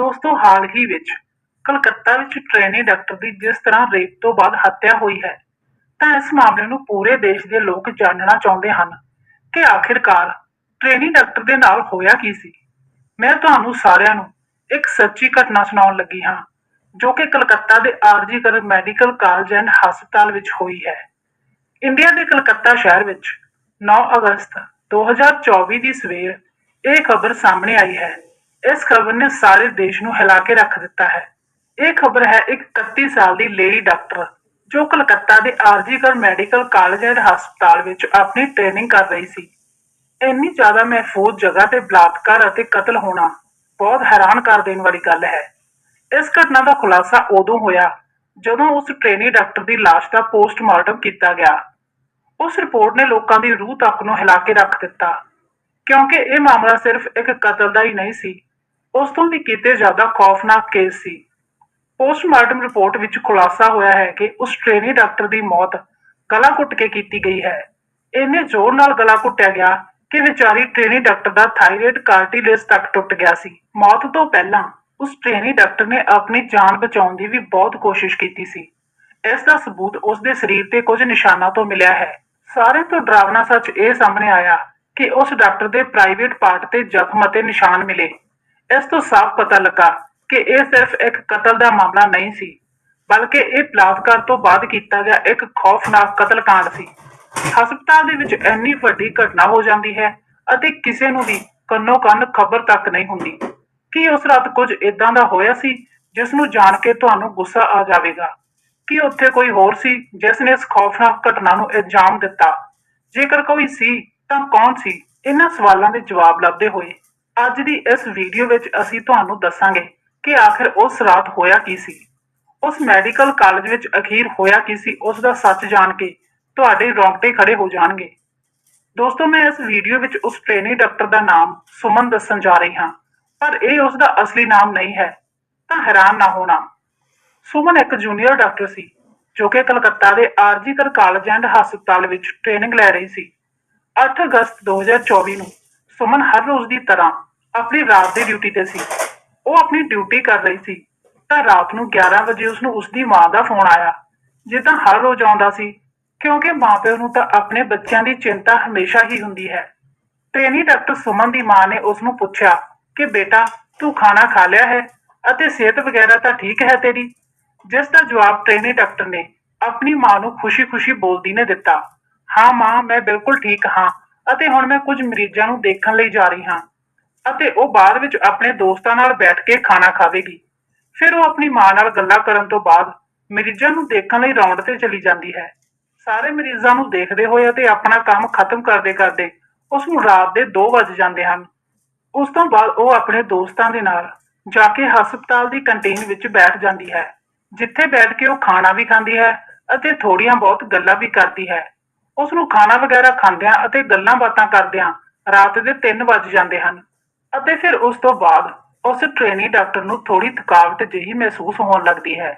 ਦੋਸਤੋ, ਹਾਲ ਹੀ ਵਿੱਚ ਕਲਕੱਤਾ ਵਿੱਚ ਟ੍ਰੇਨੀ ਡਾਕਟਰ ਦੀ ਜਿਸ ਤਰ੍ਹਾਂ ਰੇਪ ਤੋਂ ਬਾਅਦ ਹੱਤਿਆ ਹੋਈ ਹੈ, ਤਾਂ ਇਸ ਮਾਮਲੇ ਨੂੰ ਪੂਰੇ ਦੇਸ਼ ਦੇ ਲੋਕ ਜਾਣਨਾ ਚਾਹੁੰਦੇ ਹਨ ਕਿ ਆਖਿਰਕਾਰ ਟ੍ਰੇਨੀ ਡਾਕਟਰ ਦੇ ਨਾਲ ਹੋਇਆ ਕੀ ਸੀ। ਮੈਂ ਤੁਹਾਨੂੰ ਸਾਰਿਆਂ ਨੂੰ ਇੱਕ ਸੱਚੀ ਘਟਨਾ ਸੁਣਾਉਣ ਲੱਗੀ ਹਾਂ, ਜੋ ਕਿ ਕਲਕੱਤਾ ਦੇ ਆਰਜੀ ਕਰ ਮੈਡੀਕਲ ਕਾਲਜ ਐਂਡ ਹਸਪਤਾਲ ਵਿੱਚ ਹੋਈ ਹੈ। ਇੰਡੀਆ ਦੇ ਕਲਕੱਤਾ ਸ਼ਹਿਰ ਵਿੱਚ 9 ਅਗਸਤ 2024 ਦੀ ਸਵੇਰ ਇਹ ਖਬਰ ਸਾਹਮਣੇ ਆਈ ਹੈ। ਇਸ ਖਬਰ ਨੇ ਸਾਰੇ ਦੇਸ਼ ਨੂੰ ਹਿਲਾ ਕੇ ਰੱਖ ਦਿੱਤਾ ਹੈ। ਇਹ ਖਬਰ ਹੈ ਇੱਕ 31 ਸਾਲ ਦੀ ਲੇਡੀ ਡਾਕਟਰ, ਜੋ ਕਲਕੱਤਾ ਦੇ ਆਰਜੀਕਰ ਮੈਡੀਕਲ ਕਾਲਜ ਐਂਡ ਹਸਪਤਾਲ ਵਿੱਚ ਆਪਣੀ ਟ੍ਰੇਨਿੰਗ ਕਰ ਰਹੀ ਸੀ। ਇੰਨੀ ਜ਼ਿਆਦਾ ਮਹਿਫੂਜ਼ ਜਗ੍ਹਾ ਤੇ ਬਲਾਤਕਾਰ ਅਤੇ ਕਤਲ ਹੋਣਾ ਬਹੁਤ ਹੈਰਾਨ ਕਰ ਦੇਣ ਵਾਲੀ ਗੱਲ ਹੈ। ਇਸ ਘਟਨਾ ਦਾ ਖੁਲਾਸਾ ਉਦੋਂ ਹੋਇਆ ਜਦੋਂ ਉਸ ਟ੍ਰੇਨੀ ਡਾਕਟਰ ਦੀ ਲਾਸ਼ ਦਾ ਪੋਸਟਮਾਰਟਮ ਕੀਤਾ ਗਿਆ। ਉਸ ਰਿਪੋਰਟ ਨੇ ਲੋਕਾਂ ਦੀ ਰੂਹ ਤੱਕ ਨੂੰ ਹਿਲਾ ਕੇ ਰੱਖ ਦਿੱਤਾ, ਕਿਉਂਕਿ ਇਹ ਮਾਮਲਾ ਸਿਰਫ ਇੱਕ ਕਤਲ ਦਾ ਹੀ ਨਹੀਂ ਸੀ ਉਸ ਤੋਂ ਵੀ ਕਿਤੇ ਜ਼ਿਆਦਾ ਖੌਫਨਾਕ ਕੇਸ ਸੀ। ਪੋਸਟਮਾਰਟਮ ਰਿਪੋਰਟ ਵਿੱਚ ਖੁਲਾਸਾ ਹੋਇਆ ਹੈ ਕਿ ਉਸ ਟ੍ਰੇਨੀ ਡਾਕਟਰ ਦੀ ਮੌਤ ਗਲਾ ਘੁੱਟ ਕੇ ਕੀਤੀ ਗਈ ਹੈ। ਇੰਨੇ ਜ਼ੋਰ ਨਾਲ ਗਲਾ ਘੁੱਟਿਆ ਗਿਆ ਕਿ ਵਿਚਾਰੀ ਟ੍ਰੇਨੀ ਡਾਕਟਰ ਦਾ ਥਾਇਰਾਇਡ ਕਾਰਟਿਲੇਜ ਤੱਕ ਟੁੱਟ ਗਿਆ ਸੀ। ਮੌਤ ਤੋਂ ਪਹਿਲਾਂ ਉਸ ਟ੍ਰੇਨੀ ਡਾਕਟਰ ਨੇ ਆਪਣੀ ਜਾਨ ਬਚਾਉਣ ਦੀ ਵੀ ਬਹੁਤ ਕੋਸ਼ਿਸ਼ ਕੀਤੀ ਸੀ। ਇਸ ਦਾ ਸਬੂਤ ਉਸ ਦੇ ਸਰੀਰ ਤੇ ਕੁਝ ਨਿਸ਼ਾਨਾਂ ਤੋਂ ਮਿਲਿਆ ਹੈ। ਸਾਰੇ ਤੋਂ ਡਰਾਵਣਾ ਸੱਚ ਇਹ ਸਾਹਮਣੇ ਆਇਆ ਕਿ ਉਸ ਡਾਕਟਰ ਦੇ ਪ੍ਰਾਈਵੇਟ ਪਾਰਟ ਤੇ ਜ਼ਖਮ ਅਤੇ ਨਿਸ਼ਾਨ ਮਿਲੇ। ਇਸ ਤੋਂ ਸਾਫ਼ ਪਤਾ ਲੱਗਾ ਕਿ ਇਹ ਸਿਰਫ ਇੱਕ ਕਤਲ ਦਾ ਮਾਮਲਾ ਨਹੀਂ ਸੀ, ਬਲਕਿ ਇਹ ਬਲਾਤਕਾਰ ਤੋਂ ਬਾਅਦ ਕੀਤਾ ਗਿਆ ਇੱਕ ਖੌਫਨਾਕ ਕਤਲकांड ਸੀ। ਹਸਪਤਾਲ ਦੇ ਵਿੱਚ ਇੰਨੀ ਵੱਡੀ ਘਟਨਾ ਹੋ ਜਾਂਦੀ ਹੈ ਅਤੇ ਕਿਸੇ ਨੂੰ ਵੀ ਕੰਨੋ ਕੰਨ ਖਬਰ ਤੱਕ ਨਹੀਂ ਹੁੰਦੀ। ਕਿ ਉਸ ਰਾਤ ਕੁਝ ਇਦਾਂ ਦਾ ਹੋਇਆ ਸੀ ਜਿਸ ਨੂੰ ਜਾਣ ਕੇ ਤੁਹਾਨੂੰ ਗੁੱਸਾ ਆ ਜਾਵੇਗਾ? ਕਿ ਉੱਥੇ ਕੋਈ ਹੋਰ ਸੀ ਜਿਸ ਨੇ ਇਸ ਖੌਫਨਾਕ ਘਟਨਾ ਨੂੰ ਅੰਜਾਮ ਦਿੱਤਾ? ਜੇਕਰ ਕੋਈ ਸੀ ਤਾਂ ਕੌਣ ਸੀ? ਇਹਨਾਂ ਸਵਾਲਾਂ ਦੇ ਜਵਾਬ ਲੱਭਦੇ ਹੋਏ ਅੱਜ ਦੀ ਇਸ ਵੀਡੀਓ ਵਿੱਚ ਅਸੀਂ ਤੁਹਾਨੂੰ ਦੱਸਾਂਗੇ ਕਿ ਆਖਿਰ ਉਸ ਰਾਤ ਹੋਇਆ ਕੀ ਸੀ। ਉਸ ਮੈਡੀਕਲ ਕਾਲਜ ਵਿੱਚ ਅਖੀਰ ਹੋਇਆ ਕੀ ਸੀ, ਉਸ ਦਾ ਸੱਚ ਜਾਣ ਕੇ ਤੁਹਾਡੇ ਰੌਂਗਟੇ ਖੜੇ ਹੋ ਜਾਣਗੇ। ਦੋਸਤੋ, ਮੈਂ ਇਸ ਵੀਡੀਓ ਵਿੱਚ ਉਸ ਟ੍ਰੇਨੀ ਡਾਕਟਰ ਦਾ ਨਾਮ ਸੁਮਨ ਦੱਸਣ ਜਾ ਰਹੀ ਹਾਂ, ਪਰ ਇਹ ਉਸ ਦਾ ਅਸਲੀ ਨਾਮ ਨਹੀਂ ਹੈ, ਤਾਂ ਹੈਰਾਨ ਨਾ ਹੋਣਾ। ਸੁਮਨ ਇੱਕ ਜੂਨੀਅਰ ਡਾਕਟਰ ਸੀ, ਜੋ ਕਿ ਕਲਕੱਤਾ ਦੇ ਆਰਜੀਕਰ ਕਾਲਜ ਐਂਡ ਹਸਪਤਾਲ ਵਿੱਚ ਟ੍ਰੇਨਿੰਗ ਲੈ ਰਹੀ ਸੀ। 8 ਅਗਸਤ 2024 ਨੂੰ ਸੁਮਨ ਹਰ ਰੋਜ਼ ਦੀ ਤਰ੍ਹਾਂ ਆਪਣੀ ਰਾਤ ਦੀ ਡਿਊਟੀ ਤੇ ਸੀ। ਉਹ ਆਪਣੀ ਡਿਊਟੀ ਕਰ ਰਹੀ ਸੀ। ਤਾਂ ਰਾਤ ਨੂੰ 11 ਵਜੇ ਉਸ ਨੂੰ ਉਸਦੀ ਮਾਂ ਦਾ ਫੋਨ ਆਇਆ। ਜਿੱਦਾਂ ਹਰ ਰੋਜ਼ ਆਉਂਦਾ ਸੀ, ਕਿਉਂਕਿ ਮਾਪਿਆਂ ਨੂੰ ਤਾਂ ਆਪਣੇ ਬੱਚਿਆਂ ਦੀ ਚਿੰਤਾ ਹਮੇਸ਼ਾ ਹੀ ਹੁੰਦੀ ਹੈ। ਟ੍ਰੇਨੀ ਡਾਕਟਰ ਸੁਮਨ ਦੀ ਮਾਂ ਨੇ ਉਸ ਨੂੰ ਪੁੱਛਿਆ ਕਿ ਬੇਟਾ, ਤੂੰ ਖਾਣਾ ਖਾ ਲਿਆ ਹੈ ਅਤੇ ਸਿਹਤ ਵਗੈਰਾ ਤਾਂ ਠੀਕ ਹੈ ਤੇਰੀ? ਜਿਸ ਦਾ ਜਵਾਬ ਟ੍ਰੇਨੀ ਡਾਕਟਰ ਨੇ ਆਪਣੀ ਮਾਂ ਨੂੰ ਖੁਸ਼ੀ-ਖੁਸ਼ੀ ਬੋਲਦੀ ਨੇ ਦਿੱਤਾ। ਹਾਂ ਮਾਂ, ਮੈਂ ਬਿਲਕੁਲ ਠੀਕ ਹਾਂ ਅਤੇ ਹੁਣ ਮੈਂ ਕੁਝ ਮਰੀਜ਼ਾਂ ਨੂੰ ਦੇਖਣ ਲਈ ਜਾ ਰਹੀ ਹਾਂ। ਅਤੇ ਉਹ ਬਾਅਦ ਵਿੱਚ ਆਪਣੇ ਦੋਸਤਾਂ ਨਾਲ ਬੈਠ ਕੇ ਖਾਣਾ ਖਾਵੇਗੀ। ਫਿਰ ਉਹ ਆਪਣੀ ਮਾਂ ਨਾਲ ਗੱਲਾਂ ਕਰਨ ਤੋਂ ਬਾਅਦ ਮਰੀਜ਼ਾਂ ਨੂੰ ਦੇਖਣ ਲਈ ਰੌਂਡ ਤੇ ਚਲੀ ਜਾਂਦੀ ਹੈ। ਸਾਰੇ ਮਰੀਜ਼ਾਂ ਨੂੰ ਦੇਖਦੇ ਹੋਏ ਅਤੇ ਆਪਣਾ ਕੰਮ ਖਤਮ ਕਰਦੇ ਕਰਦੇ ਉਸ ਨੂੰ ਰਾਤ ਦੇ 2 ਵੱਜ ਜਾਂਦੇ ਹਨ। ਉਸ ਤੋਂ ਬਾਅਦ ਉਹ ਆਪਣੇ ਦੋਸਤਾਂ ਦੇ ਨਾਲ ਜਾ ਕੇ ਹਸਪਤਾਲ ਦੀ ਕੰਟੀਨ ਵਿੱਚ ਬੈਠ ਜਾਂਦੀ ਹੈ, ਜਿੱਥੇ ਬੈਠ ਕੇ ਉਹ ਖਾਣਾ ਵੀ ਖਾਂਦੀ ਹੈ ਅਤੇ ਥੋੜੀਆਂ ਬਹੁਤ ਗੱਲਾਂ ਵੀ ਕਰਦੀ ਹੈ। ਉਸ ਨੂੰ ਖਾਣਾ ਵਗੈਰਾ ਖਾਂਦਿਆਂ ਅਤੇ ਗੱਲਾਂ ਬਾਤਾਂ ਕਰਦਿਆਂ ਰਾਤ ਦੇ 3 ਵੱਜ ਜਾਂਦੇ ਹਨ। ਅਤੇ ਫਿਰ ਉਸ ਤੋਂ ਬਾਅਦ ਉਸ ਟ੍ਰੇਨੀ ਡਾਕਟਰ ਨੂੰ ਥੋੜੀ ਥਕਾਵਟ ਜਿਹੀ ਮਹਿਸੂਸ ਹੋਣ ਲੱਗਦੀ ਹੈ।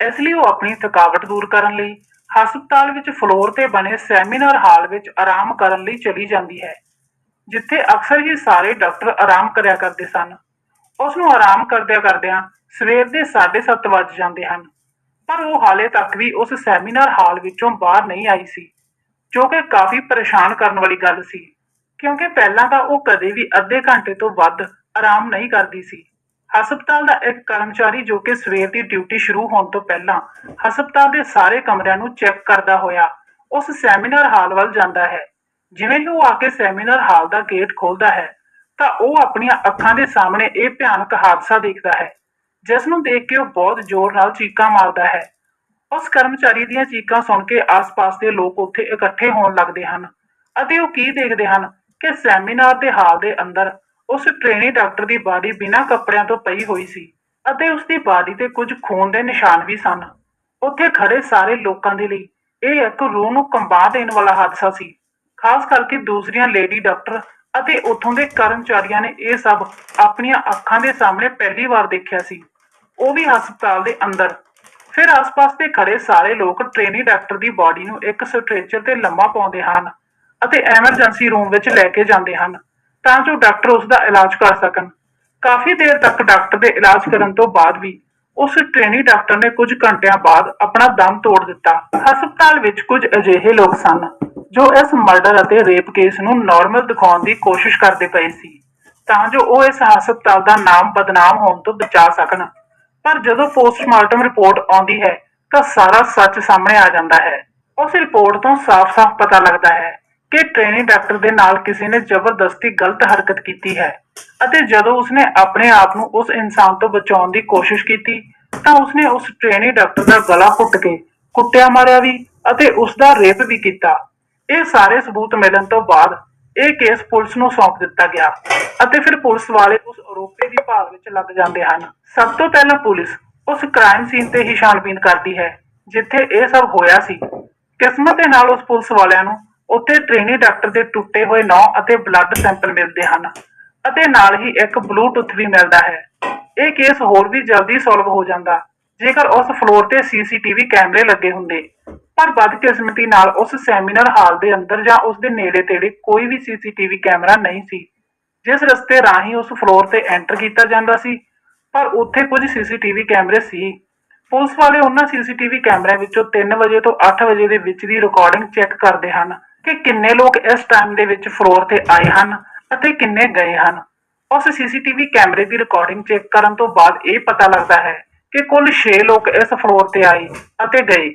ਇਸ ਲਈ ਉਹ ਆਪਣੀ ਥਕਾਵਟ ਦੂਰ ਕਰਨ ਲਈ ਹਸਪਤਾਲ ਵਿੱਚ ਫਲੋਰ ਤੇ ਬਣੇ ਸੈਮੀਨਾਰ ਹਾਲ ਵਿੱਚ ਆਰਾਮ ਕਰਨ ਲਈ ਚਲੀ ਜਾਂਦੀ ਹੈ, ਜਿੱਥੇ ਅਕਸਰ ਹੀ ਸਾਰੇ ਡਾਕਟਰ ਆਰਾਮ ਕਰਿਆ ਕਰਦੇ ਸਨ। ਉਸ ਨੂੰ ਆਰਾਮ ਕਰਦਿਆਂ ਕਰਦਿਆਂ ਸਵੇਰ ਦੇ 7:30 ਵੱਜ ਜਾਂਦੇ ਹਨ, ਪਰ ਉਹ ਹਾਲੇ ਤੱਕ ਵੀ ਉਸ ਸੈਮੀਨਾਰ ਹਾਲ ਵਿੱਚੋਂ ਬਾਹਰ ਨਹੀਂ ਆਈ ਸੀ, ਜੋ ਕਿ ਕਾਫੀ ਪਰੇਸ਼ਾਨ ਕਰਨ ਵਾਲੀ ਗੱਲ ਸੀ। ਕਿਉਂਕਿ ਪਹਿਲਾਂ ਤਾਂ ਉਹ ਕਦੇ ਵੀ ਅੱਧੇ ਘੰਟੇ ਤੋਂ ਵੱਧ ਆਰਾਮ ਨਹੀਂ ਕਰਦੀ ਸੀ। ਹਸਪਤਾਲ ਦਾ ਇੱਕ ਕਰਮਚਾਰੀ ਜੋ ਕਿ ਸਵੇਰ ਦੀ ਡਿਊਟੀ ਸ਼ੁਰੂ ਹੋਣ ਤੋਂ ਪਹਿਲਾਂ ਹਸਪਤਾਲ ਦੇ ਸਾਰੇ ਕਮਰਿਆਂ ਨੂੰ ਚੈੱਕ ਕਰਦਾ ਹੋਇਆ, ਉਸ ਸੈਮੀਨਾਰ ਹਾਲ ਵੱਲ ਜਾਂਦਾ ਹੈ। ਜਿਵੇਂ ਉਹ ਆ ਕੇ ਸੈਮੀਨਾਰ ਹਾਲ ਦਾ ਗੇਟ ਖੋਲਦਾ ਹੈ, ਤਾਂ ਉਹ ਆਪਣੀਆਂ ਅੱਖਾਂ ਦੇ ਸਾਹਮਣੇ ਇਹ ਭਿਆਨਕ ਹਾਦਸਾ ਦੇਖਦਾ ਹੈ, ਜਿਸ ਨੂੰ ਦੇਖ ਕੇ ਉਹ ਬਹੁਤ ਜ਼ੋਰ ਨਾਲ ਚੀਕਾਂ ਮਾਰਦਾ ਹੈ। ਉਸ ਕਰਮਚਾਰੀ ਦੀਆਂ ਚੀਕਾਂ ਸੁਣ ਕੇ ਆਸ-ਪਾਸ ਦੇ ਲੋਕ ਉੱਥੇ ਇਕੱਠੇ ਹੋਣ ਲੱਗਦੇ ਹਨ ਅਤੇ ਉਹ ਕੀ ਦੇਖਦੇ ਹਨ? ਕਿ ਸੈਮੀਨਾਰ ਦੇ ਹਾਲ ਦੇ ਅੰਦਰ ਉਸ ਟ੍ਰੇਨੀ ਡਾਕਟਰ ਦੀ ਬਾਡੀ ਬਿਨਾਂ ਕੱਪੜਿਆਂ ਤੋਂ ਪਈ ਹੋਈ ਸੀ ਅਤੇ ਉਸ ਦੀ ਬਾਡੀ ਤੇ ਕੁਝ ਖੂਨ ਦੇ ਨਿਸ਼ਾਨ ਵੀ ਸਨ। ਉੱਥੇ ਖੜੇ ਸਾਰੇ ਲੋਕਾਂ ਦੇ ਲਈ ਇਹ ਇੱਕ ਰੂਹ ਨੂੰ ਕੰਬਾ ਦੇਣ ਵਾਲਾ ਹਾਦਸਾ ਸੀ। ਖਾਸ ਕਰਕੇ ਦੂਸਰੀਆਂ ਲੇਡੀ ਡਾਕਟਰ ਅਤੇ ਉੱਥੋਂ ਦੇ ਕਰਮਚਾਰੀਆਂ ਨੇ ਇਹ ਸਭ ਆਪਣੀਆਂ ਅੱਖਾਂ ਦੇ ਸਾਹਮਣੇ ਪਹਿਲੀ ਵਾਰ ਦੇਖਿਆ ਸੀ। ਉਹ ਵੀ ਹਸਪਤਾਲ ਦੇ ਅੰਦਰ। ਫਿਰ ਆਸ-ਪਾਸ ਦੇ ਖੜੇ ਸਾਰੇ ਲੋਕ ਟ੍ਰੇਨੀ ਡਾਕਟਰ ਦੀ ਬਾਡੀ ਨੂੰ ਇੱਕ ਸਟ੍ਰੈਚਰ ਤੇ ਲੰਮਾ ਪਾਉਂਦੇ ਹਨ। ਅਤੇ ਐਮਰਜੈਂਸੀ ਰੂਮ ਵਿੱਚ ਲੈ ਕੇ ਜਾਂਦੇ ਹਨ ਤਾਂ ਜੋ ਡਾਕਟਰ ਉਸ ਦਾ ਇਲਾਜ ਕਰ ਸਕਣ। ਕਾਫੀ ਦੇਰ ਤੱਕ ਡਾਕਟਰ ਦੇ ਇਲਾਜ ਕਰਨ ਤੋਂ ਬਾਅਦ ਵੀ ਉਸ ਟ੍ਰੇਨੀ ਡਾਕਟਰ ਨੇ ਕੁਝ ਘੰਟਿਆਂ ਬਾਅਦ ਆਪਣਾ ਦਮ ਤੋੜ ਦਿੱਤਾ। ਹਸਪਤਾਲ ਵਿੱਚ ਕੁਝ ਅਜਿਹੇ ਲੋਕ ਸਨ ਜੋ ਇਸ ਮਰਡਰ ਅਤੇ ਰੇਪ ਕੇਸ ਨੂੰ ਨਾਰਮਲ ਦਿਖਾਉਣ ਦੀ ਕੋਸ਼ਿਸ਼ ਕਰਦੇ ਪਏ ਸੀ ਤਾਂ ਜੋ ਉਹ ਇਸ ਹਸਪਤਾਲ ਦਾ ਨਾਮ ਬਦਨਾਮ ਹੋਣ ਤੋਂ ਬਚਾ ਸਕਣ। ਪਰ ਜਦੋਂ ਪੋਸਟਮਾਰਟਮ ਰਿਪੋਰਟ ਆਉਂਦੀ ਹੈ ਤਾਂ ਸਾਰਾ ਸੱਚ ਸਾਹਮਣੇ ਆ ਜਾਂਦਾ ਹੈ। ਉਸ ਰਿਪੋਰਟ ਤੋਂ ਸਾਫ਼-ਸਾਫ਼ ਪਤਾ ਲੱਗਦਾ ਹੈ ਕਿ ਟ੍ਰੇਨੀ ਡਾਕਟਰ ਦੇ ਨਾਲ ਕਿਸੇ ਨੇ ਜ਼ਬਰਦਸਤੀ ਗਲਤ ਹਰਕਤ ਕੀਤੀ ਹੈ ਅਤੇ ਜਦੋਂ ਉਸਨੇ ਆਪਣੇ ਆਪ ਨੂੰ ਉਸ ਇਨਸਾਨ ਤੋਂ ਬਚਾਉਣ ਦੀ ਕੋਸ਼ਿਸ਼ ਕੀਤੀ, ਤਾਂ ਉਸਨੇ ਉਸ ਟ੍ਰੇਨੀ ਡਾਕਟਰ ਦਾ ਗਲਾ ਘੁੱਟ ਕੇ ਕੁੱਟਿਆ ਮਾਰਿਆ ਵੀ ਅਤੇ ਉਸ ਦਾ ਰੇਪ ਵੀ ਕੀਤਾ। ਇਹ ਸਾਰੇ ਸਬੂਤ ਮਿਲਣ ਤੋਂ ਬਾਅਦ ਇਹ ਕੇਸ ਪੁਲਿਸ ਨੂੰ ਸੌਂਪ ਦਿੱਤਾ ਗਿਆ ਅਤੇ ਫਿਰ ਪੁਲਿਸ ਵਾਲੇ ਉਸ ਆਰੋਪੀ ਦੀ ਭਾਲ ਵਿੱਚ ਲੱਗ ਜਾਂਦੇ ਹਨ। ਸਭ ਤੋਂ ਪਹਿਲਾਂ ਪੁਲਿਸ ਉਸ ਕ੍ਰਾਈਮ ਸੀਨ ਤੇ ਹੀ ਛਾਣਬੀਨ ਕਰਦੀ ਹੈ, ਜਿੱਥੇ ਇਹ ਸਭ ਹੋਇਆ ਸੀ। ਕਿਸਮਤ ਦੇ ਨਾਲ ਉਸ ਪੁਲਿਸ ਵਾਲਿਆਂ ਨੂੰ ਉੱਥੇ ਟ੍ਰੇਨੀ ਡਾਕਟਰ ਦੇ ਟੁੱਟੇ ਹੋਏ ਨੌ ਅਤੇ ਬਲੱਡ ਸੈਂਪਲ ਮਿਲਦੇ ਹਨ ਅਤੇ ਨਾਲ ਹੀ ਇੱਕ ਬਲੂਟੁੱਥ ਵੀ ਮਿਲਦਾ ਹੈ। ਇਹ ਕੇਸ ਹੋਰ ਵੀ ਜਲਦੀ ਸੋਲਵ ਹੋ ਜਾਂਦਾ। ਜੇਕਰ ਉਸ ਫਲੋਰ ਤੇ ਸੀਸੀਟੀਵੀ ਕੈਮਰੇ ਲੱਗੇ ਹੁੰਦੇ, ਪਰ ਬਦਕਿਸਮਤੀ ਨਾਲ ਉਸ ਸੈਮੀਨਾਰ ਹਾਲ ਦੇ ਅੰਦਰ ਜਾਂ ਉਸ ਦੇ ਨੇੜੇ ਤੇੜੇ ਕੋਈ ਵੀ ਸੀਸੀਟੀਵੀ ਕੈਮਰਾ ਨਹੀਂ ਸੀ, ਜਿਸ ਰਸਤੇ ਰਾਹੀਂ ਉਸ ਫਲੋਰ ਤੇ ਐਂਟਰ ਕੀਤਾ ਜਾਂਦਾ ਸੀ, ਪਰ ਉੱਥੇ ਕੁਝ ਸੀਸੀਟੀਵੀ ਕੈਮਰੇ ਸੀ। ਪੁਲਿਸ ਵਾਲੇ ਉਹਨਾਂ ਸੀਸੀਟੀਵੀ ਕੈਮਰਿਆਂ ਵਿੱਚੋਂ 3 ਵਜੇ ਤੋਂ 8 ਵਜੇ ਦੇ ਵਿੱਚ ਦੀ ਰਿਕਾਰਡਿੰਗ ਚੈੱਕ ਕਰਦੇ ਹਨ। ਕਿ ਕਿੰਨੇ ਲੋਕ ਇਸ ਟਾਈਮ ਦੇ ਵਿੱਚ ਫਲੋਰ ਤੇ ਆਏ ਹਨ ਅਤੇ ਕਿੰਨੇ ਗਏ ਹਨ। ਉਸ ਸੀਸੀਟੀਵੀ ਕੈਮਰੇ ਦੀ ਰਿਕਾਰਡਿੰਗ ਚੈੱਕ ਕਰਨ ਤੋਂ ਬਾਅਦ ਇਹ ਪਤਾ ਲੱਗਦਾ ਹੈ ਕਿ ਕੁੱਲ 6 ਲੋਕ ਇਸ ਫਲੋਰ ਤੇ ਆਏ ਅਤੇ ਗਏ।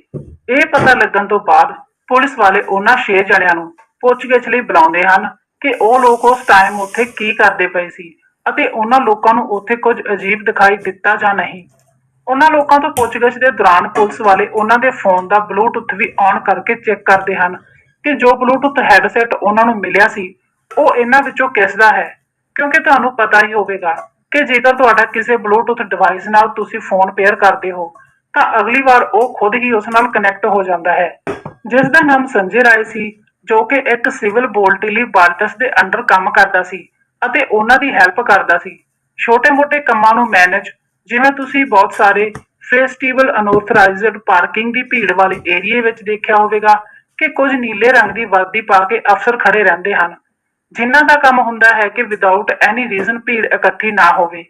ਇਹ ਪਤਾ ਲੱਗਣ ਤੋਂ ਬਾਅਦ ਪੁਲਿਸ ਵਾਲੇ ਉਹਨਾਂ 6 ਜਣਿਆਂ ਨੂੰ ਪੁੱਛਗਿੱਛ ਲਈ ਬੁਲਾਉਂਦੇ ਹਨ ਕਿ ਉਹ ਲੋਕ ਉਸ ਟਾਈਮ ਉੱਥੇ ਕੀ ਕਰਦੇ ਪਏ ਸੀ ਅਤੇ ਉਹਨਾਂ ਲੋਕਾਂ ਨੂੰ ਉੱਥੇ ਕੁਝ ਅਜੀਬ ਦਿਖਾਈ ਦਿੱਤਾ ਜਾਂ ਨਹੀਂ। ਉਹਨਾਂ ਲੋਕਾਂ ਤੋਂ ਪੁੱਛਗਿੱਛ ਦੇ ਦੌਰਾਨ ਪੁਲਿਸ ਵਾਲੇ ਉਹਨਾਂ ਦੇ ਫੋਨ ਦਾ ਬਲੂਟੁੱਥ ਵੀ ਔਨ ਕਰਕੇ ਚੈੱਕ ਕਰਦੇ ਹਨ ਕਿ ਜੋ ਬਲੂਟੁੱਥ ਹੈਡਸੈਟ ਉਹਨਾਂ ਨੂੰ ਮਿਲਿਆ ਸੀ, ਉਹ ਇਹਨਾਂ ਵਿੱਚੋਂ ਕਿਸ ਦਾ ਹੈ? ਕਿਉਂਕਿ ਤੁਹਾਨੂੰ ਪਤਾ ਹੀ ਹੋਵੇਗਾ ਕਿ ਜੇਕਰ ਤੁਹਾਡਾ ਕਿਸੇ ਬਲੂਟੁੱਥ ਡਿਵਾਈਸ ਨਾਲ ਤੁਸੀਂ ਫੋਨ ਪੇਅਰ ਕਰਦੇ ਹੋ, ਤਾਂ ਅਗਲੀ ਵਾਰ ਉਹ ਖੁਦ ਹੀ ਉਸ ਨਾਲ ਕਨੈਕਟ ਹੋ ਜਾਂਦਾ ਹੈ। ਜਿਸ ਦਾ ਨਾਮ ਸੰਜੇ ਰਾਏ ਸੀ, ਜੋ ਕਿ ਇੱਕ ਸਿਵਲ ਬੋਲਟਿਲੀ ਬਾਲਟਸ ਦੇ ਅੰਡਰ ਕੰਮ ਕਰਦਾ ਸੀ ਅਤੇ ਉਹਨਾਂ ਦੀ ਹੈਲਪ ਕਰਦਾ ਸੀ। ਛੋਟੇ-ਮੋਟੇ ਕੰਮਾਂ ਨੂੰ ਮੈਨੇਜ ਜਿਵੇਂ ਤੁਸੀਂ ਬਹੁਤ ਸਾਰੇ ਫੈਸਟੀਵਲ ਅਨਆਥੋਰਾਈਜ਼ਡ ਪਾਰਕਿੰਗ ਦੀ ਭੀੜ ਵਾਲੇ ਏਰੀਏ ਵਿੱਚ ਦੇਖਿਆ ਹੋਵੇਗਾ ਕਿ ਕੁਝ ਨੀਲੇ ਰੰਗ ਦੀ ਵਰਦੀ ਪਾ ਕੇ ਅਫਸਰ ਖੜੇ ਰਹਿੰਦੇ ਹਨ। ਜਿਨ੍ਹਾਂ ਦਾ ਕੰਮ ਹੁੰਦਾ ਹੈ ਕਿ ਵਿਦਆਊਟ ਐਨੀ ਰੀਜ਼ਨ ਭੀੜ ਇਕੱਠੀ ਨਾ ਹੋਵੇ,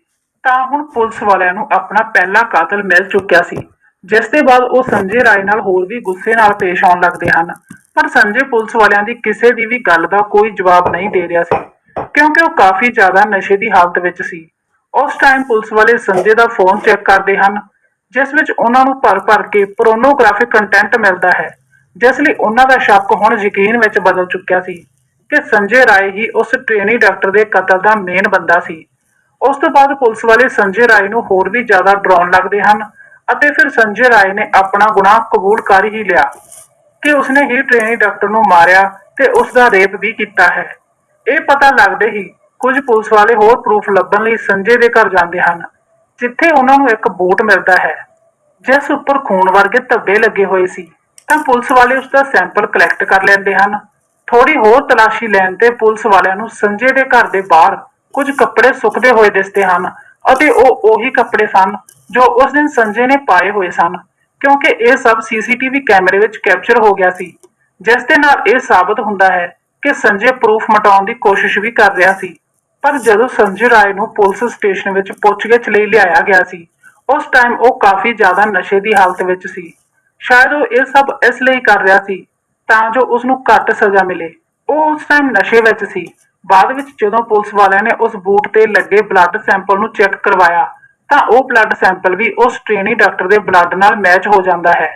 ਤਾਂ ਹੁਣ ਪੁਲਿਸ ਵਾਲਿਆਂ ਨੂੰ ਆਪਣਾ ਪਹਿਲਾ ਕਾਤਲ ਮਿਲ ਚੁੱਕਿਆ ਸੀ, ਜਿਸ ਦੇ ਬਾਅਦ ਉਹ ਸੰਜੇ ਰਾਏ ਨਾਲ ਹੋਰ ਵੀ ਗੁੱਸੇ ਨਾਲ ਪੇਸ਼ ਆਉਣ ਲੱਗਦੇ ਹਨ। ਪਰ ਸੰਜੇ ਪੁਲਿਸ ਵਾਲਿਆਂ ਦੀ ਕਿਸੇ ਦੀ ਵੀ ਗੱਲ ਦਾ ਕੋਈ ਜਵਾਬ ਨਹੀਂ ਦੇ ਰਿਹਾ ਸੀ, ਕਿਉਂਕਿ ਉਹ ਕਾਫੀ ਜ਼ਿਆਦਾ ਨਸ਼ੇ ਦੀ ਹਾਲਤ ਵਿੱਚ ਸੀ। ਉਸ ਟਾਈਮ ਪੁਲਿਸ ਵਾਲੇ ਸੰਜੇ ਦਾ ਫੋਨ ਚੈੱਕ ਕਰਦੇ ਹਨ, ਜਿਸ ਵਿੱਚ ਉਹਨਾਂ ਨੂੰ ਭਰ ਭਰ ਕੇ ਪੋਰਨੋਗ੍ਰਾਫਿਕ ਕੰਟੈਂਟ ਮਿਲਦਾ ਹੈ। ਜਿਸ ਲਈ ਉਹਨਾਂ ਦਾ ਸ਼ੱਕ ਹੁਣ ਯਕੀਨ ਵਿੱਚ ਬਦਲ ਚੁੱਕਿਆ ਸੀ ਕਿ ਸੰਜੇ ਰਾਏ ਹੀ ਉਸ ਟ੍ਰੇਨੀ ਡਾਕਟਰ ਦੇ ਕਤਲ ਦਾ ਮੇਨ ਬੰਦਾ ਸੀ। ਉਸ ਤੋਂ ਬਾਅਦ ਪੁਲਿਸ ਵਾਲੇ ਸੰਜੇ ਰਾਏ ਨੂੰ ਹੋਰ ਵੀ ਜ਼ਿਆਦਾ ਡਰਾਉਣ ਲੱਗਦੇ ਹਨ ਅਤੇ ਫਿਰ ਸੰਜੇ ਰਾਏ ਨੇ ਆਪਣਾ ਗੁਨਾਹ ਕਬੂਲ ਕਰ ਹੀ ਲਿਆ ਕਿ ਉਸਨੇ ਹੀ ਟ੍ਰੇਨੀ ਡਾਕਟਰ ਨੂੰ ਮਾਰਿਆ ਤੇ ਉਸ ਦਾ ਰੇਪ ਵੀ ਕੀਤਾ ਹੈ। ਇਹ ਪਤਾ ਲੱਗਦੇ ਹੀ ਕੁਝ ਪੁਲਿਸ ਵਾਲੇ ਹੋਰ ਪ੍ਰੂਫ ਲੱਭਣ ਲਈ ਸੰਜੇ ਦੇ ਘਰ ਜਾਂਦੇ ਹਨ, ਜਿੱਥੇ ਉਹਨਾਂ ਨੂੰ ਇੱਕ ਬੂਟ ਮਿਲਦਾ ਹੈ, ਜਿਸ ਉੱਪਰ ਖੂਨ ਵਰਗੇ ਧੱਬੇ ਲੱਗੇ ਹੋਏ ਸੀ। ਤਾਂ ਪੁਲਿਸ ਵਾਲੇ ਉਸ ਦਾ ਸੈਂਪਲ ਕਲੈਕਟ ਕਰ ਲੈਂਦੇ ਹਨ। ਥੋੜੀ ਹੋਰ ਤਲਾਸ਼ੀ ਲੈਣ ਤੇ ਪੁਲਿਸ ਵਾਲਿਆਂ ਨੂੰ ਸੰਜੇ ਦੇ ਘਰ ਦੇ ਬਾਹਰ ਕੁਝ ਕੱਪੜੇ ਸੁੱਕਦੇ ਹੋਏ ਦਿਸਦੇ ਹਨ ਅਤੇ ਉਹ ਉਹੀ ਕੱਪੜੇ ਸਨ ਜੋ ਉਸ ਦਿਨ ਸੰਜੇ ਨੇ ਪਾਏ ਹੋਏ ਸਨ, ਕਿਉਂਕਿ ਇਹ ਸਭ ਸੀਸੀਟੀਵੀ ਕੈਮਰੇ ਵਿੱਚ ਕੈਪਚਰ ਹੋ ਗਿਆ ਸੀ। ਜਿਸ ਦੇ ਨਾਲ ਇਹ ਸਾਬਤ ਹੁੰਦਾ ਹੈ ਕਿ ਸੰਜੇ ਪ੍ਰੂਫ ਮਟਾਉਣ ਦੀ ਕੋਸ਼ਿਸ਼ ਵੀ ਕਰ ਰਿਹਾ ਸੀ, ਪਰ ਜਦੋਂ ਸੰਜੇ ਰਾਏ ਨੂੰ ਪੁਲਿਸ ਸਟੇਸ਼ਨ ਵਿੱਚ ਪੁੱਛਗਿੱਛ ਲਈ ਲਿਆਇਆ ਗਿਆ ਸੀ, ਉਸ ਟਾਈਮ ਉਹ ਕਾਫੀ ਜ਼ਿਆਦਾ ਨਸ਼ੇ ਦੀ ਹਾਲਤ ਵਿੱਚ ਸੀ। ਸ਼ਾਇਦ ਉਹ ਇਹ ਸਭ ਇਸ ਲਈ ਕਰ ਰਿਹਾ ਸੀ ਤਾਂ ਜੋ ਉਸ ਨੂੰ ਘੱਟ ਸਜ਼ਾ ਮਿਲੇ। ਉਹ ਉਸ ਟਾਈਮ ਨਸ਼ੇ ਵਿੱਚ ਸੀ। ਬਾਅਦ ਵਿੱਚ ਜਦੋਂ ਪੁਲਿਸ ਵਾਲਿਆਂ ਨੇ ਉਸ ਬੂਟ ਤੇ ਲੱਗੇ ਬਲੱਡ ਸੈਂਪਲ ਨੂੰ ਚੈੱਕ ਕਰਵਾਇਆ, ਤਾਂ ਉਹ ਬਲੱਡ ਸੈਂਪਲ ਵੀ ਉਸ ਟ੍ਰੇਨੀ ਡਾਕਟਰ ਦੇ ਬਲੱਡ ਨਾਲ ਮੈਚ ਹੋ ਜਾਂਦਾ ਹੈ।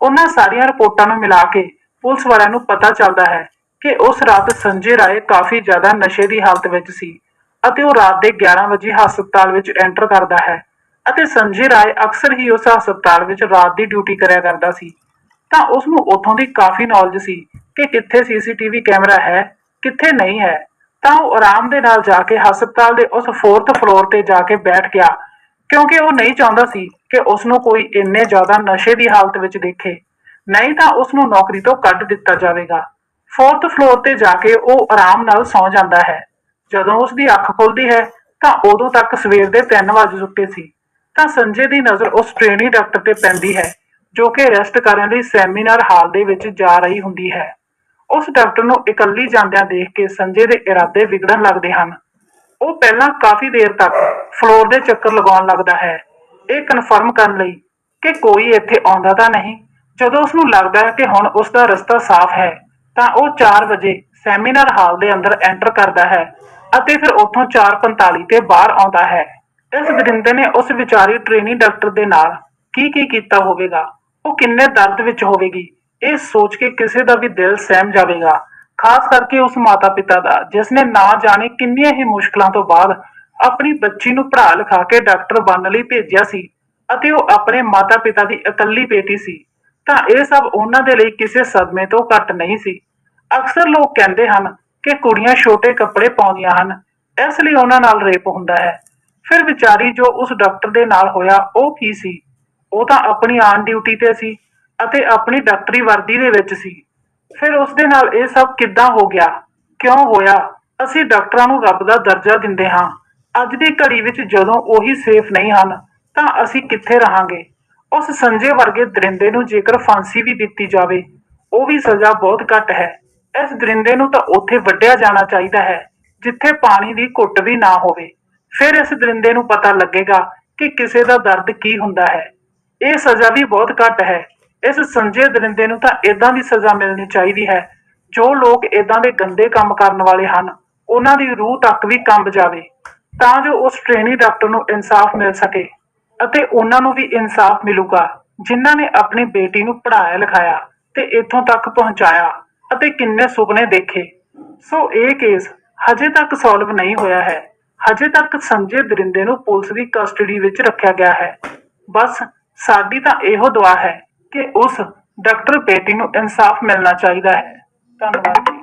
ਉਹਨਾਂ ਸਾਰੀਆਂ ਰਿਪੋਰਟਾਂ ਨੂੰ ਮਿਲਾ ਕੇ ਪੁਲਿਸ ਵਾਲਿਆਂ ਨੂੰ ਪਤਾ ਚੱਲਦਾ ਹੈ ਕਿ ਉਸ ਰਾਤ ਸੰਜੇ ਰਾਏ ਕਾਫੀ ਜ਼ਿਆਦਾ ਨਸ਼ੇ ਦੀ ਹਾਲਤ ਵਿੱਚ ਸੀ ਅਤੇ ਉਹ ਰਾਤ ਦੇ 11 ਵਜੇ ਹਸਪਤਾਲ ਵਿੱਚ ਐਂਟਰ ਕਰਦਾ ਹੈ। ਅਤੇ ਸੰਜੇ ਰਾਏ ਅਕਸਰ ਹੀ ਉਸ ਹਸਪਤਾਲ ਵਿੱਚ ਰਾਤ ਦੀ ਡਿਊਟੀ ਕਰਿਆ ਕਰਦਾ ਸੀ। ਤਾਂ ਉਸ ਨੂੰ ਉੱਥੋਂ ਦੀ ਕਾਫੀ ਨੌਲੇਜ ਸੀ ਕਿ ਕਿੱਥੇ ਸੀਸੀਟੀਵੀ ਕੈਮਰਾ ਹੈ, ਕਿੱਥੇ ਨਹੀਂ ਹੈ। ਤਾਂ ਉਹ ਆਰਾਮ ਦੇ ਨਾਲ ਜਾ ਕੇ ਹਸਪਤਾਲ ਦੇ ਉਸ 4th ਫਲੋਰ ਤੇ ਜਾ ਕੇ ਬੈਠ ਗਿਆ, ਕਿਉਂਕਿ ਉਹ ਨਹੀਂ ਚਾਹੁੰਦਾ ਸੀ ਕਿ ਉਸ ਨੂੰ ਕੋਈ ਇੰਨੇ ਜ਼ਿਆਦਾ ਨਸ਼ੇ ਦੀ ਹਾਲਤ ਵਿੱਚ ਦੇਖੇ। ਨਹੀਂ ਤਾਂ ਉਸ ਨੂੰ ਨੌਕਰੀ ਤੋਂ ਕੱਢ ਦਿੱਤਾ ਜਾਵੇਗਾ। 4th ਫਲੋਰ ਤੇ ਜਾ ਕੇ ਉਹ ਆਰਾਮ ਨਾਲ ਸੌਂ ਜਾਂਦਾ ਹੈ। ਜਦੋਂ ਉਸ ਦੀ ਅੱਖ ਖੁੱਲਦੀ ਹੈ, ਤਾਂ ਉਦੋਂ ਤੱਕ ਸਵੇਰ ਦੇ 3 ਵਜ ਚੁੱਕੇ ਸੀ। ਤਾਂ ਸੰਜੇ ਦੀ ਨਜ਼ਰ ਉਸ ਟ੍ਰੇਨੀ ਡਾਕਟਰ ਤੇ ਪੈਂਦੀ ਹੈ, ਜੋ ਕਿ ਰੈਸਟ ਕਰਨ ਲਈ ਸੈਮੀਨਾਰ ਹਾਲ ਦੇ ਵਿੱਚ ਜਾ ਰਹੀ ਹੁੰਦੀ ਹੈ। ਉਸ ਡਾਕਟਰ ਨੂੰ ਇਕੱਲੀ ਜਾਂਦਿਆਂ ਦੇਖ ਕੇ ਸੰਜੇ ਦੇ ਇਰਾਦੇ ਵਿਗੜਨ ਲੱਗਦੇ ਹਨ। ਉਹ ਪਹਿਲਾਂ ਕਾਫੀ ਦੇਰ ਤੱਕ ਫਲੋਰ ਦੇ ਚੱਕਰ ਲਗਾਉਣ ਲੱਗਦਾ ਹੈ। ਇਹ ਕਨਫਰਮ ਕਰਨ ਲਈ ਕਿ ਕੋਈ ਇੱਥੇ ਆਉਂਦਾ ਤਾਂ ਨਹੀਂ। ਜਦੋਂ ਉਸ ਨੂੰ ਲੱਗਦਾ ਹੈ ਕਿ ਹੁਣ ਉਸ ਦਾ ਰਸਤਾ ਸਾਫ਼ ਹੈ, ਤਾਂ ਉਹ 4 ਵਜੇ ਸੈਮੀਨਾਰ ਹਾਲ ਦੇ ਅੰਦਰ ਐਂਟਰ ਕਰਦਾ ਹੈ ਅਤੇ ਫਿਰ ਉੱਥੋਂ 4:45 ਤੇ ਬਾਹਰ ਆਉਂਦਾ ਹੈ। ਇਸ ਦਰਿੰਦੇ ਨੇ ਉਸ ਵਿਚਾਰੀ ਟ੍ਰੇਨੀ ਡਾਕਟਰ ਦੇ ਨਾਲ ਕੀ ਕੀ ਕੀਤਾ ਹੋਵੇਗਾ, ਉਹ ਕਿੰਨੇ ਦਰਦ ਵਿੱਚ ਹੋਵੇਗੀ, ਇਹ ਸੋਚ ਕੇ ਕਿਸੇ ਦਾ ਵੀ ਦਿਲ ਸਹਿਮ ਜਾਵੇਗਾ। ਖਾਸ ਕਰਕੇ ਉਸ ਮਾਤਾ-ਪਿਤਾ ਦਾ, ਜਿਸ ਨੇ ਨਾ ਜਾਣੇ ਕਿੰਨੀਆਂ ਹੀ ਮੁਸ਼ਕਲਾਂ ਤੋਂ ਬਾਅਦ ਆਪਣੀ ਬੱਚੀ ਨੂੰ ਪੜ੍ਹਾ ਲਿਖਾ ਕੇ ਡਾਕਟਰ ਬਣਨ ਲਈ ਭੇਜਿਆ ਸੀ ਅਤੇ ਉਹ ਆਪਣੇ ਮਾਤਾ-ਪਿਤਾ ਦੀ ਇਕੱਲੀ ਬੇਟੀ ਸੀ, ਤਾਂ ਇਹ ਸਭ ਉਹਨਾਂ ਦੇ ਲਈ ਕਿਸੇ ਸਦਮੇ ਤੋਂ ਘੱਟ ਨਹੀਂ ਸੀ। ਅਕਸਰ ਲੋਕ ਕਹਿੰਦੇ ਹਨ ਕਿ ਕੁੜੀਆਂ ਛੋਟੇ ਕੱਪੜੇ ਪਾਉਂਦੀਆਂ ਹਨ, ਇਸ ਲਈ ਉਹਨਾਂ ਨਾਲ ਰੇਪ ਹੁੰਦਾ ਹੈ। ਫਿਰ ਵਿਚਾਰੀ ਜੋ ਉਸ ਡਾਕਟਰ ਦੇ ਨਾਲ ਹੋਇਆ, ਉਹ ਕੀ ਸੀ? ਉਹ ਤਾਂ ਆਪਣੀ ਆਨ ਡਿਊਟੀ ਤੇ ਸੀ ਅਤੇ ਆਪਣੀ ਡਾਕਟਰੀ ਵਰਦੀ ਦੇ ਵਿੱਚ ਸੀ। ਫਿਰ ਉਸ ਦੇ ਨਾਲ ਇਹ ਸਭ ਕਿੱਦਾਂ ਹੋ ਗਿਆ? ਕਿਉਂ ਹੋਇਆ? ਅਸੀਂ ਡਾਕਟਰਾਂ ਨੂੰ ਰੱਬ ਦਾ ਦਰਜਾ ਦਿੰਦੇ ਹਾਂ। ਅੱਜ ਦੀ ਘੜੀ ਵਿੱਚ ਜਦੋਂ ਉਹੀ ਸੇਫ ਨਹੀਂ ਹਨ, ਤਾਂ ਅਸੀਂ ਕਿੱਥੇ ਰਹਾਂਗੇ? ਉਸ ਸੰਜੇ ਵਰਗੇ ਦਰਿੰਦੇ ਨੂੰ ਜੇਕਰ ਫਾਂਸੀ ਵੀ ਦਿੱਤੀ ਜਾਵੇ, ਉਹ ਵੀ ਸਜ਼ਾ ਬਹੁਤ ਘੱਟ ਹੈ। ਇਸ ਦਰਿੰਦੇ ਨੂੰ ਤਾਂ ਉੱਥੇ ਵੱਢਿਆ ਜਾਣਾ ਚਾਹੀਦਾ ਹੈ, ਜਿੱਥੇ ਪਾਣੀ ਦੀ ਘੁੱਟ ਵੀ ਨਾ ਹੋਵੇ। ਫਿਰ ਇਸ ਦਰਿੰਦੇ ਨੂੰ ਪਤਾ ਲੱਗੇਗਾ ਕਿ ਕਿਸੇ ਦਾ ਦਰਦ ਕੀ ਹੁੰਦਾ ਹੈ। ਇਹ ਸਜ਼ਾ ਵੀ ਬਹੁਤ ਘੱਟ ਹੈ। ਇਸ ਸੰਜੇ ਦਰਿੰਦੇ ਨੂੰ ਤਾਂ ਇਦਾਂ ਦੀ ਸਜ਼ਾ ਮਿਲਣੀ ਚਾਹੀਦੀ ਹੈ, ਜੋ ਲੋਕ ਇਦਾਂ ਦੇ ਗੰਦੇ ਕੰਮ ਕਰਨ ਵਾਲੇ ਹਨ। ਉਹਨਾਂ ਦੀ ਰੂਹ ਤੱਕ ਵੀ ਕੰਬ ਜਾਵੇ, ਤਾਂ ਜੋ ਉਸ ਟ੍ਰੇਨੀ ਡਾਕਟਰ ਨੂੰ ਇਨਸਾਫ ਮਿਲ ਸਕੇ ਅਤੇ ਉਹਨਾਂ ਨੂੰ ਵੀ ਇਨਸਾਫ ਮਿਲੂਗਾ, ਜਿਨ੍ਹਾਂ ਨੇ ਆਪਣੀ ਬੇਟੀ ਨੂੰ ਪੜ੍ਹਾਇਆ, ਲਿਖਾਇਆ ਤੇ ਇੱਥੋਂ ਤੱਕ ਪਹੁੰਚਾਇਆ ਅਤੇ ਕਿੰਨੇ ਸੁਪਨੇ ਦੇਖੇ। ਸੋ ਇਹ ਕੇਸ ਹਜੇ ਤੱਕ ਸੋਲਵ ਨਹੀਂ ਹੋਇਆ ਹੈ। ਹਜੇ ਤੱਕ ਸੰਜੇ ਦਰਿੰਦੇ ਨੂੰ ਪੁਲਿਸ ਦੀ ਕਸਟਡੀ ਵਿੱਚ ਰੱਖਿਆ ਗਿਆ ਹੈ। ਬਸ ਸਾਡੀ ਤਾਂ ਇਹੋ ਦੁਆ ਹੈ ਕਿ ਉਸ ਡਾਕਟਰ ਬੇਟੀ ਨੂੰ ਇਨਸਾਫ ਮਿਲਣਾ ਚਾਹੀਦਾ ਹੈ। ਧੰਨਵਾਦ।